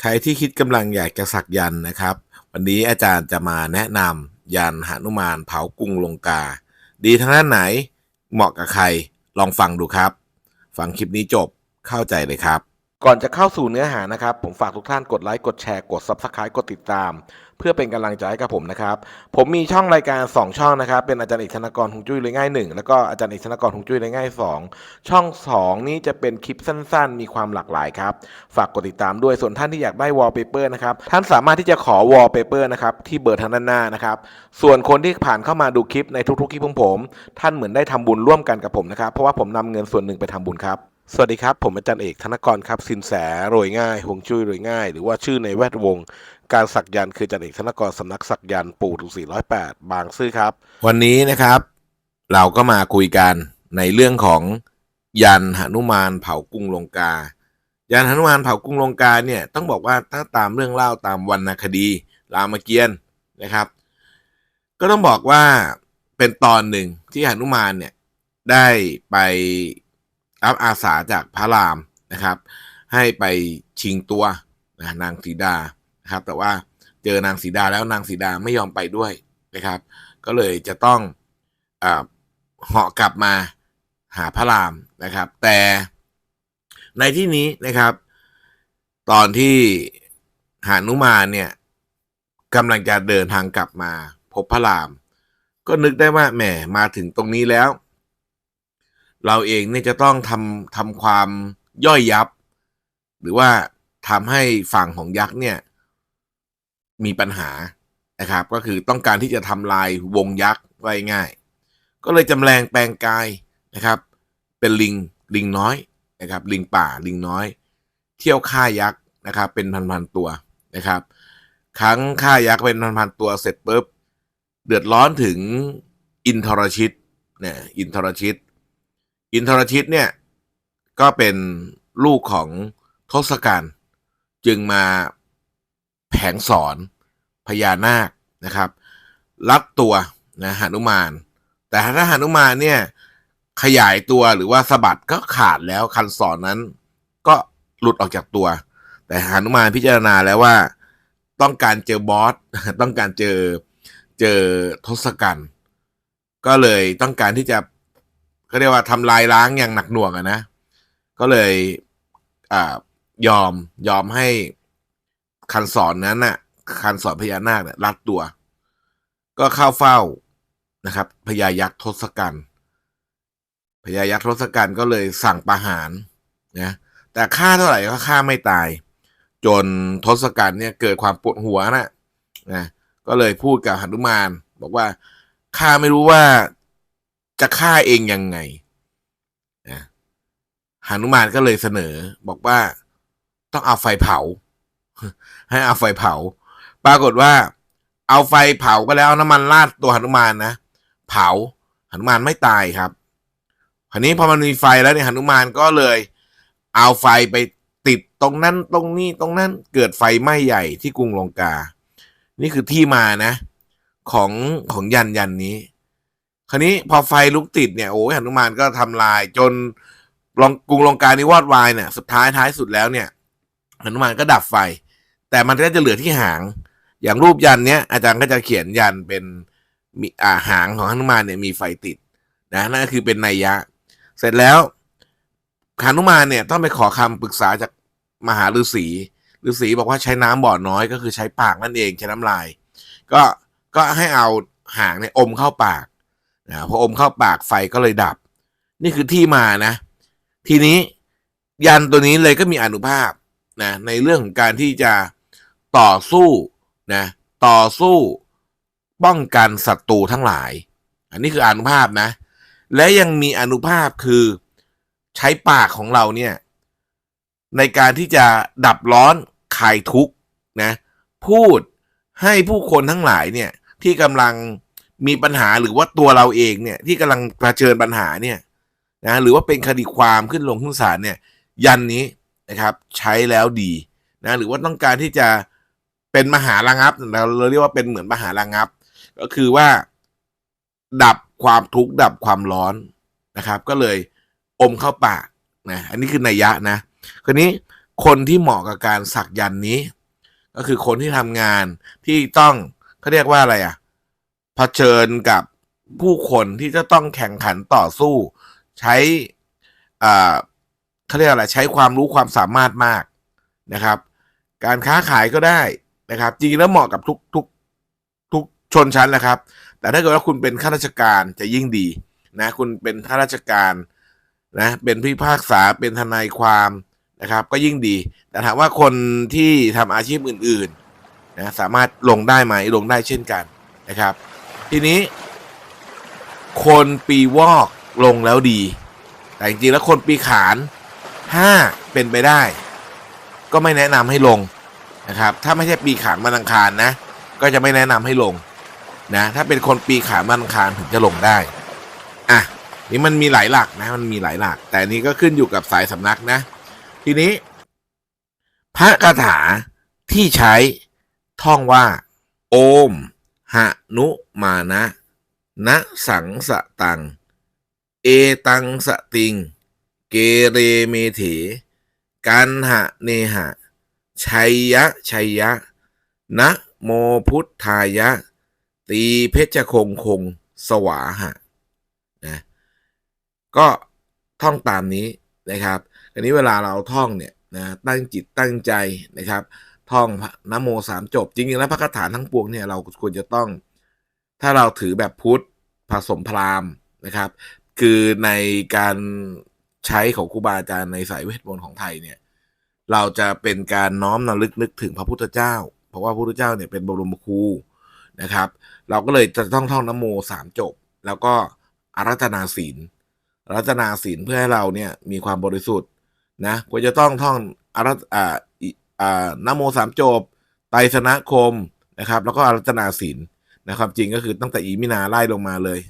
ใครที่คิดกำลังอยากจะสักยันนะครับ วันนี้อาจารย์จะมาแนะนำยันหนุมานเผากรุงลงกา ดีทางด้านไหนเหมาะกับใครลองฟังดูครับ ฟังคลิปนี้จบเข้าใจเลยครับ ก่อนจะเข้าสู่เนื้อหานะครับ ผมฝากทุกท่านกดไลค์กดแชร์กด Subscribe กดติดตาม เพื่อเป็นกำลังใจให้กับผมนะครับ ผมมีช่องรายการ 2 ช่องนะครับ เป็นอาจารย์เอกธนกรฮงจุ้ยเลยง่ายหนึ่งแล้วก็อาจารย์เอกธนกรฮงจุ้ยเลยง่ายสองช่อง 2 นี้จะเป็นคลิปสั้นๆ มีความหลากหลายครับ ฝากกดติดตามด้วยส่วนท่านที่อยากได้วอลเปเปอร์นะครับ ท่านสามารถที่จะขอวอลเปเปอร์นะครับที่เบอร์ทางด้านหน้านะครับ ส่วนคนที่ผ่านเข้ามาดูคลิปในทุกๆคลิปของผม ท่านเหมือนได้ทำบุญร่วมกันกับผมนะครับ เพราะว่าผมนำเงินส่วนหนึ่งไปทำบุญครับสวัสดีครับ ผมอาจารย์เอกธนกรครับ สินแสโรยง่ายหวงจุ้ยโรยง่าย หรือว่าชื่อในแวดวง การสักยันคือจารย์เอกธนกรสำนักสักยันปู่ถึง408บางซื่อครับ วันนี้นะครับ เราก็มาคุยกันในเรื่องของยันหนุมานเผากรุงลงกา ยันหนุมานเผากรุงลงกาเนี่ยต้องบอกว่าถ้าตามเรื่องเล่าตามวรรณคดีรามเกียรติ์นะครับ ก็ต้องบอกว่าเป็นตอนหนึ่งที่หนุมานเนี่ยได้ไปรับอาสาจากพระรามนะครับ ให้ไปชิงตัวนะนางสีดา นะครับ แต่ว่าเจอนางสีดาแล้วนางสีดาไม่ยอมไปด้วยนะครับ ก็เลยจะต้องอาเหาะกลับมาหาพระรามนะครับ แต่ในที่นี้นะครับ ตอนที่หานุมานเนี่ยกำลังจะเดินทางกลับมาพบพระราม ก็นึกได้ว่าแหมมาถึงตรงนี้แล้ว เราเองเนี่ยจะต้องทำทำความย่อยยับ หรือว่าทำให้ฝั่งของยักษ์เนี่ย มีปัญหานะครับ ก็คือต้องการที่จะทำลายวงยักษ์ไว้ง่าย ก็เลยจำแรงแปลงกายนะครับ เป็นลิงลิงน้อยนะครับ ลิงป่าลิงน้อย เที่ยวฆ่ายักษ์นะครับ เป็นพันๆตัวนะครับ ครั้งฆ่ายักษ์เป็นพันๆตัวเสร็จปุ๊บเดือดร้อนถึงอินทรชิตเนี่ยอินทรชิต อินทรชิตเนี่ยก็เป็นลูกของทศกัณฐ์จึงมา แผงสอนพญานาคนะครับรับตัวนะหนุมาน แต่ถ้าหนุมานเนี่ยขยายตัวหรือว่าสะบัดก็ขาดแล้วคันสอนนั้น ก็หลุดออกจากตัว แต่หนุมานพิจารณาแล้วว่า ต้องการเจอบอสต้องการเจอเจอทศกัณฐ์ก็เลยต้องการที่จะเขาเรียกว่าทำลายล้างอย่างหนักหน่วงอะนะ ก็เลยอยอมยอมให้ คันสอนนั้นน่ะ คันสอนพญานาคเนี่ยรัดตัว ก็เข้าเฝ้านะครับพญายักษ์ทศกัณฐ์พญายักษ์ทศกัณฐ์ก็เลยสั่งประหารนะแต่ฆ่าเท่าไหร่ก็ฆ่าไม่ตาย จนทศกัณฐ์เนี่ยเกิดความปวดหัวนะนะก็เลยพูดกับหนุมาน บอกว่าข้าไม่รู้ว่าจะฆ่าเองยังไงนะหนุมานก็เลยเสนอ บอกว่าต้องเอาไฟเผา ให้เอาไฟเผา ปรากฏว่า เอาไฟเผาก็แล้วน้ำมันราดตัวหนุมานนะ เผาหนุมานไม่ตายครับคราวนี้พอมันมีไฟแล้วเนี่ยหนุมานก็เลย เอาไฟไปติดตรงนั้นตรงนี้ตรงนั้นเกิดไฟไหม้ใหญ่ที่กรุงลงกา นี่คือที่มานะ ของของยันยันนี้ คราวนี้พอไฟลุกติดเนี่ยโอ้ยหนุมานก็ทำลายจนลองกรุงลงกานี้วอดวายเนี่ยสุดท้ายท้ายสุดแล้วเนี่ยหนุมานก็ดับไฟ แต่มันก็จะเหลือที่หาง อย่างรูปยันเนี้ยอาจารย์ก็จะเขียนยันเป็นมีอ่าหางของหนุมานเนี่ยมีไฟติดนะนั่นก็คือเป็นนัยยะ เสร็จแล้วหนุมานเนี่ยต้องไปขอคำปรึกษาจากมหาฤาษีฤาษีบอกว่าใช้น้ำบ่อน้อยก็คือใช้ปากนั่นเองใช้น้ำลาย ก็ก็ให้เอาหางเนี่ยอมเข้าปากนะพออมเข้าปากไฟก็เลยดับ นี่คือที่มานะ ทีนี้ยันตัวนี้เลยก็มีอนุภาพนะในเรื่องของการที่จะ ต่อสู้นะต่อสู้ป้องกันศัตรูทั้งหลาย อันนี้คืออนุภาพนะ และยังมีอนุภาพคือใช้ปากของเราเนี่ย ในการที่จะดับร้อนคลายทุกข์นะพูดให้ผู้คนทั้งหลายเนี่ยที่กำลังมีปัญหาหรือว่าตัวเราเองเนี่ยที่กำลังเผชิญปัญหาเนี่ยนะหรือว่าเป็นคดีความขึ้นลงขึ้นศาลเนี่ย ยันนี้นะครับใช้แล้วดีนะหรือว่าต้องการที่จะ เป็นมหาระงับเราเราเรียกว่าเป็นเหมือนมหาระงับ ก็คือว่า ดับความทุกข์ดับความร้อนนะครับ ก็เลยอมเข้าปากนะอันนี้คือนัยยะนะคราวนี้คนที่เหมาะกับการสักยันนี้ ก็คือคนที่ทำงานที่ต้องเขาเรียกว่าอะไรอะเผชิญกับผู้คนที่จะต้องแข่งขันต่อสู้ ใช้อ่าเขาเรียกอะไรใช้ความรู้ความสามารถมากนะครับ การค้าขายก็ได้ นะครับจริงๆแล้วเหมาะกับทุกทุกทุกชนชั้นแหละครับ แต่ถ้าเกิดว่าคุณเป็นข้าราชการจะยิ่งดีนะคุณเป็นข้าราชการนะเป็นพิพากษาเป็นทนายความนะครับ ก็ยิ่งดี แต่ถามว่าคนที่ทำอาชีพอื่นๆนะสามารถลงได้ไหมลงได้เช่นกันนะครับ ทีนี้ คนปีวอกลงแล้วดี แต่จริงๆแล้วคนปีขานถ้าเป็นไปได้ ก็ไม่แนะนำให้ลง นะครับ ถ้าไม่ใช่ปีขานวันอังคารนะ ก็จะไม่แนะนำให้ลงนะ ถ้าเป็นคนปีขานวันอังคารถึงจะลงได้ อะ นี่มันมีหลายหลักนะ มันมีหลายหลัก แต่นี้ก็ขึ้นอยู่กับสายสำนักนะ ทีนี้ พระคาถาที่ใช้ท่องว่า โอมหนุมานะนะสังสะตัง เอตังสะติง เกเรเมเถ กันหะเนหะ ชัยยะ ชัยยะ นะโมพุทธายะ ตีเพชรคงคง สวาหะนะก็ท่องตามนี้นะครับอันนี้เวลาเราท่องเนี่ยนะตั้งจิตตั้งใจนะครับ ท่องนะโมสามจบ จริงๆแล้วพระคาถาทั้งปวงเนี่ยเราควรจะต้อง ถ้าเราถือแบบพุทธผสมพราหมณ์นะครับ คือในการใช้ของครูบาอาจารย์ในสายเวทมนต์ของไทยเนี่ย เราจะเป็นการน้อมนำลึกนึกถึงพระพุทธเจ้า เพราะว่าพระพุทธเจ้าเนี่ยเป็นบรมครูนะครับ เราก็เลยจะต้องท่องนโมสามจบ แล้วก็อารัตนาศีลอารัตนาศีลเพื่อให้เราเนี่ยมีความบริสุทธิ์นะควรจะต้องท่องอารัตอ่าอ่านโมสามจบ ไตรสนะคมนะครับ แล้วก็อารัตนาศีลนะครับจริงก็คือตั้งแต่อีมินาไล่ลงมาเลย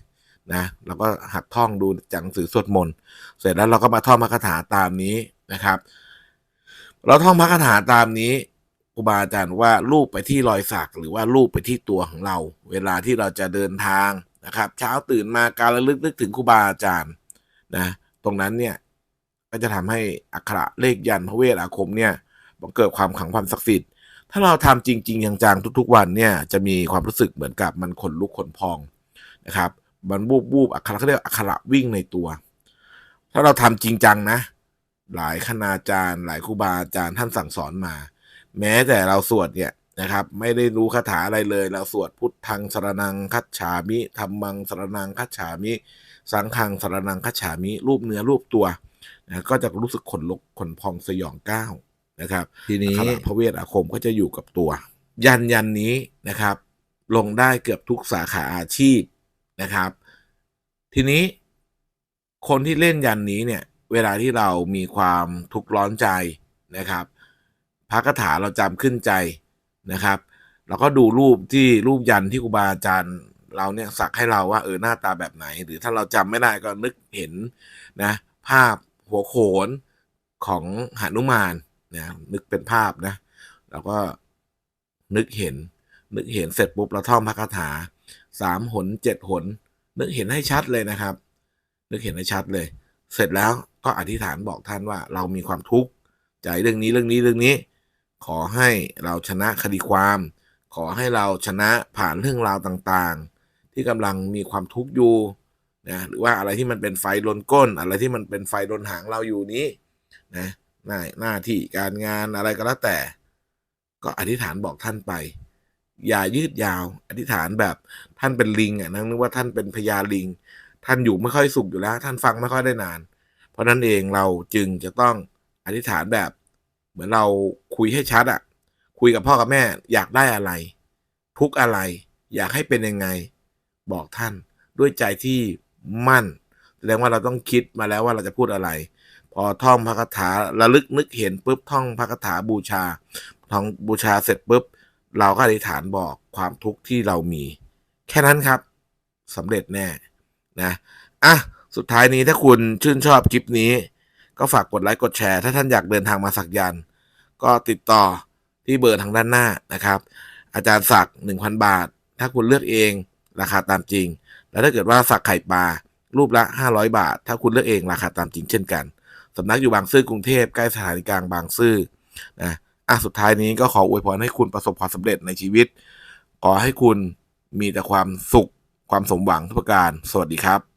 นะเราก็หัดท่องดูจากหนังสือสวดมนต์เสร็จแล้วเราก็มาท่องพระคาถาตามนี้นะครับ เราท่องพระคาถาตามนี้ครูบาอาจารย์ว่ารูปไปที่รอยสักหรือว่ารูปไปที่ตัวของเรา เวลาที่เราจะเดินทางนะครับ เช้าตื่นมาการระลึกนึกถึงครูบาอาจารย์นะตรงนั้นเนี่ยก็จะทำให้อักขระเลขยันพระเวทอาคมเนี่ยบังเกิดความขังความศักดิ์สิทธิ์ ถ้าเราทำจริงๆจังๆทุก ๆ วันเนี่ยจะมีความรู้สึกเหมือนกับมันขนลุกขนพองนะครับมันบูบบูบอักขระเขาเรียกอักขระวิ่งในตัว ถ้าเราทำจริงจังนะ หลายคณาจารย์ หลายครูบาอาจารย์ท่านสั่งสอนมา แม้แต่เราสวดเนี่ยนะครับ ไม่ได้รู้คาถาอะไรเลย เราสวดพุทธังสรนังคัจฉามิธรรมังสรนังคัจฉามิ สังฆังสรนังคัจฉามิ รูปเนื้อรูปตัวนะก็จะรู้สึกขนลุกขนพองสยองก้าวนะครับ ทีนี้พระเวทอาคมก็จะอยู่กับตัว ยันยันนี้นะครับ ลงได้เกือบทุกสาขาอาชีพนะครับ ทีนี้คนที่เล่นยันนี้เนี่ย เวลาที่เรามีความทุกข์ร้อนใจนะครับ พระคาถาเราจำขึ้นใจนะครับเราก็ดูรูปที่รูปยันที่ครูบาอาจารย์เราเนี่ยสักให้เราว่าเออหน้าตาแบบไหน หรือถ้าเราจำไม่ได้ก็นึกเห็นนะภาพหัวโขนของหนุมานนะนึกเป็นภาพนะเราก็นึกเห็น นึกเห็นเสร็จปุ๊บเราท่องพระคาถาสามหนเจ็ดหน นึกเห็นให้ชัดเลยนะครับ นึกเห็นให้ชัดเลย เสร็จแล้ว ก็อธิษฐานบอกท่านว่าเรามีความทุกข์ใจเรื่องนี้เรื่องนี้เรื่องนี้ ขอให้เราชนะคดีความ ขอให้เราชนะผ่านเรื่องราวต่างๆ ที่กำลังมีความทุกข์อยู่นะหรือว่าอะไรที่มันเป็นไฟลนก้น อะไรที่มันเป็นไฟลนหางเราอยู่นี้นะหน้าหน้าที่การงานอะไรก็แล้วแต่ ก็อธิษฐานบอกท่านไป อย่ายืดยาว อธิษฐานแบบท่านเป็นลิงอะนั่งนึกว่าท่านเป็นพญาลิง ท่านอยู่ไม่ค่อยสุขอยู่แล้ว ท่านฟังไม่ค่อยได้นาน ราะนั้นเองเราจึงจะต้องอธิษฐานแบบ เหมือนเราคุยให้ชัดอะคุยกับพ่อกับแม่อยากได้อะไร ทุกอะไรอยากให้เป็นยังไง บอกท่านด้วยใจที่มั่นแสดงว่าเราต้องคิดมาแล้วว่าเราจะพูดอะไร พอท่องพระคาถาระลึกนึกเห็นปุ๊บท่องพระคาถาบูชาท่องบูชาเสร็จปุ๊บ เราก็อธิษฐานบอกความทุกข์ที่เรามี แค่นั้นครับสำเร็จแน่นะอะ สุดท้ายนี้ถ้าคุณชื่นชอบคลิปนี้ ก็ฝากกดไลค์กดแชร์ ถ้าท่านอยากเดินทางมาสักยันต์ก็ติดต่อที่เบอร์ทางด้านหน้านะครับ อาจารย์สัก 1,000 บาท ถ้าคุณเลือกเองราคาตามจริง แล้วถ้าเกิดว่าสักไข่ปลารูปละ 500 บาท ถ้าคุณเลือกเองราคาตามจริงเช่นกันสำนักอยู่บางซื่อกรุงเทพใกล้สถานีกลางบางซื่อนะอะสุดท้ายนี้ก็ขออวยพรให้คุณประสบความสำเร็จในชีวิต ขอให้คุณมีแต่ความสุขความสมหวังทุกประการ สวัสดีครับ